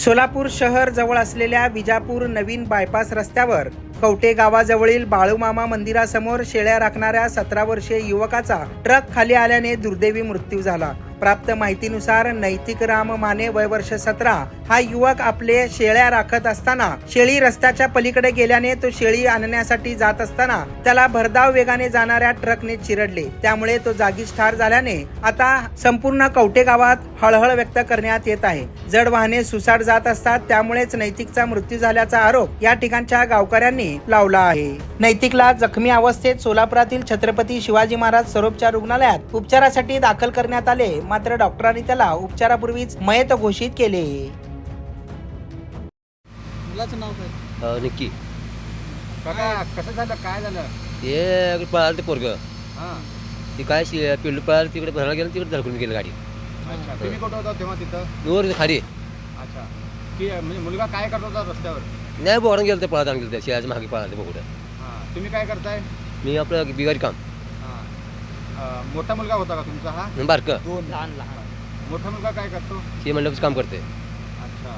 सोलापूर शहर जवळ असलेल्या विजापूर नवीन बायपास रस्त्यावर कवटे गावाजवळील बाळूमामा मंदिरासमोर शेळ्या राखणाऱ्या सतरा वर्षीय युवकाचा ट्रक खाली आल्याने दुर्दैवी मृत्यू झाला. प्राप्त माहितीनुसार नैतिक राम माने वय वर्ष सतरा. हा युवक आपले शेळ्या राखत असताना शेळी रस्त्याच्या पलीकडे गेल्याने तो शेळी आणण्यासाठी जात असताना त्याला भरधाव वेगाने जाणाऱ्या ट्रकने चिरडले. त्यामुळे तो जागीच ठार झाल्याने आता संपूर्ण कवटे गावात हळहळ व्यक्त करण्यात येत आहे. जड वाहने सुसाट जात असतात त्यामुळेच नैतिकचा मृत्यू झाल्याचा आरोप या ठिकाणच्या गावकऱ्यांनी लावला आहे. नैतिकला जखमी अवस्थेत सोलापुरातील छत्रपती शिवाजी महाराज सरोपचार रुग्णालयात उपचारासाठी दाखल करण्यात आले. मात्र डॉक्टरांनी त्याला उपचारापूर्वीच मयत घोषित केले. मुलाचं नाव काय? अ, नक्की. काका कसं झालं? काय झालं? ते पळालं ते पोरग. हां. ते काय शि- पिल्लू पळालं तिकडे भरायला गेलं तिकडे धडकून गेलं गाडी. अच्छा. तुम्ही कुठं होता तेव्हा तिथं? वर खाली. अच्छा. की म्हणजे मुलगा काय करत होता रस्त्यावर? नाही बोरान गेलं ते पळत आणलं ते शेळाच्या मागे पळालं ते बघून हां तुम्ही काय करताय? मी आपलं बिगारी काम. हां. अं, मोठा मुलगा होता का तुमचा हा? बारकं. दोन. लहान लहान. मोठा मुलगा काय करतो? ते म्हणलं काम करते? अच्छा.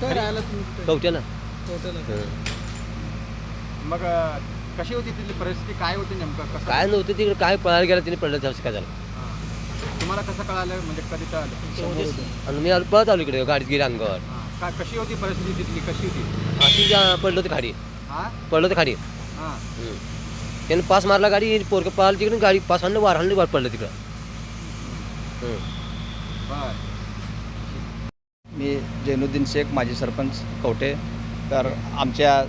काय राहिला तुम्ही ना टोटल हं. मग अं, कशी होती तिथली परिस्थिती? काय होती नेमकं? कसं काय नव्हतं तिकडे. काय पळायला गेलं तिने पडलं त्याचं काय झालं? हां. तुम्हाला कसं कळालं? म्हणजे कधी कळालं? आणि मी आलो- पळत आलो इकडे गाडीत गेली अंगावर. हां. का कशी होती परिस्थिती तिथली? कशी होती? अशी जा- पडलं होतं खाली हां? पडलं होतं खाली हां. त्यानं पास मारला गाडी पोरकं पळालं तिकडे गाडी पास आणलं वार आणलं वार पडलं तिकडं. हं. बर. मी जैनुद्दीन शेख माजी सरपंच कवठे. तर आमच्या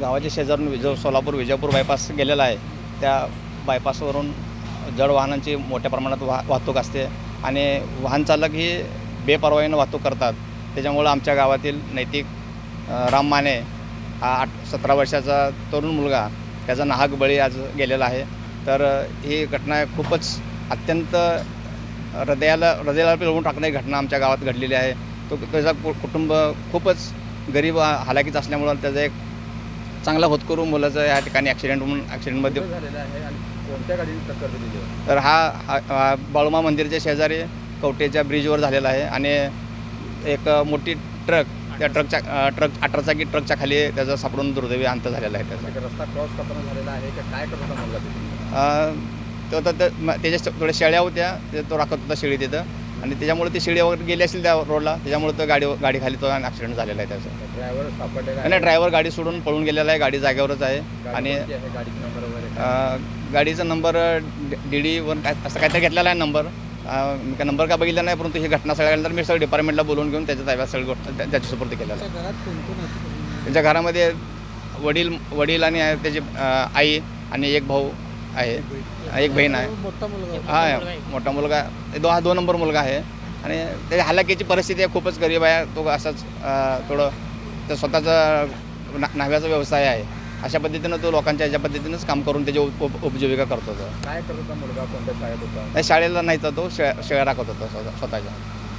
गावाच्या शेजारून विज सोलापूर विजापूर बायपास गेलेला आहे. त्या बायपासवरून जड वाहनांची मोठ्या प्रमाणात वाह वाहतूक असते. आणि वाहन चालक ही बेपरवाईनं वाहतूक करतात. त्याच्यामुळं आमच्या गावातील नैतिक राम माने हा आठ सतरा वर्षाचा तरुण मुलगा त्याचा नाहक बळी आज गेलेला आहे. तर ही घटना खूपच अत्यंत हृदयाला हृदयाला पिळवून टाकणारी घटना आमच्या गावात घडलेली आहे. तो त्याचा कुटुंब खूपच गरीब हालाकीत असल्यामुळं त्याचा एक चांगला होतकरू मुलाचं या ठिकाणी ॲक्सिडेंट म्हणून ॲक्सिडेंटमध्ये तर हा बाळूमा मंदिरच्या शेजारी कवटेच्या ब्रिजवर झालेला आहे आणि एक मोठी ट्रक त्या ट्रकच्या ट्रक अठरा चाकी ट्रकच्या खाली त्याचा सापडून दुर्दैवी अंत झालेला आहे त्याचा. रस्ता क्रॉस करताना झालेला आहे का काय करत होता मुलगा तिथे अ, तो तर त्याच्या थोड्या शेळ्या होत्या ते तो राखत होता शेळी तिथं. आणि त्याच्यामुळे ती शेळी वगैरे गेली असेल त्या रोडला त्याच्यामुळे तो गाडी गाडी खाली तो ॲक्सिडेंट झालेला आहे त्याचा. ड्रायव्हर सापडलेला आणि ड्रायव्हर गाडी सोडून पळून गेलेला आहे गाडी जागेवरच आहे. आणि गाडी आहे? गाडीचा नंबर वगैरे अ, गाडीचा नंबर डी डी वन काय असं काहीतरी घेतलेला आहे नंबर काय नंबर का बघितला नाही परंतु ही घटना सगळ्यानंतर मी सगळं डिपार्टमेंटला बोलवून घेऊन त्याच्या ताब्यात सगळी गोष्ट त्या- त्याची सुपूर्द केलेला त्यांच्या घरामध्ये वडील वडील आणि त्याची आई आणि एक भाऊ आहे. एक बहीण. आहे. हा मोठा मुलगा दो हा दोन नंबर मुलगा आहे. आणि त्याची हालाकीची परिस्थिती आहे खूपच गरीब आहे. तो असंच थोडं तर स्वतःचा ना न्हाव्याचा व्यवसाय आहे. अशा पद्धतीनं तो लोकांच्या ह्याच्या पद्धतीनंच काम करून त्याची उप उप- उपजीविका करतो तो काय करत होता मुलगा? कोणत्या शाळेत होता? नाही शाळेला नाही तर तो शेळ्या शेळ्या राखत होता स्वतः स्वतःच्या.